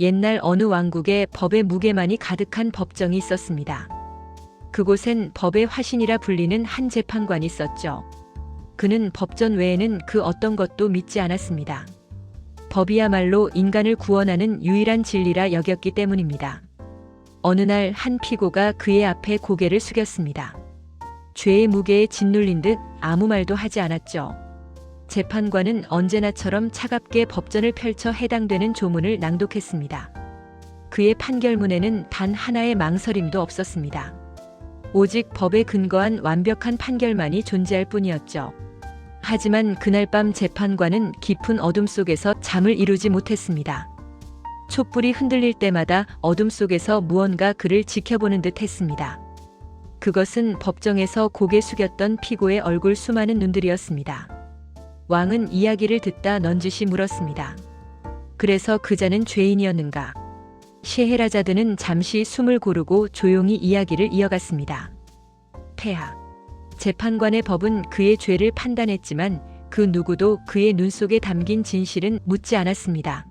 옛날 어느 왕국에 법의 무게만이 가득한 법정이 있었습니다. 그곳엔 법의 화신이라 불리는 한 재판관이 있었죠. 그는 법전 외에는 그 어떤 것도 믿지 않았습니다. 법이야말로 인간을 구원하는 유일한 진리라 여겼기 때문입니다. 어느 날 한 피고가 그의 앞에 고개를 숙였습니다. 죄의 무게에 짓눌린 듯 아무 말도 하지 않았죠. 재판관은 언제나처럼 차갑게 법전을 펼쳐 해당되는 조문을 낭독했습니다. 그의 판결문에는 단 하나의 망설임도 없었습니다. 오직 법에 근거한 완벽한 판결만이 존재할 뿐이었죠. 하지만 그날 밤 재판관은 깊은 어둠 속에서 잠을 이루지 못했습니다. 촛불이 흔들릴 때마다 어둠 속에서 무언가 그를 지켜보는 듯 했습니다. 그것은 법정에서 고개 숙였던 피고의 얼굴 수많은 눈들이었습니다. 왕은 이야기를 듣다 넌지시 물었습니다. 그래서 그자는 죄인이었는가? 셰헤라자드는 잠시 숨을 고르고 조용히 이야기를 이어갔습니다. 폐하. 재판관의 법은 그의 죄를 판단했지만 그 누구도 그의 눈 속에 담긴 진실은 묻지 않았습니다.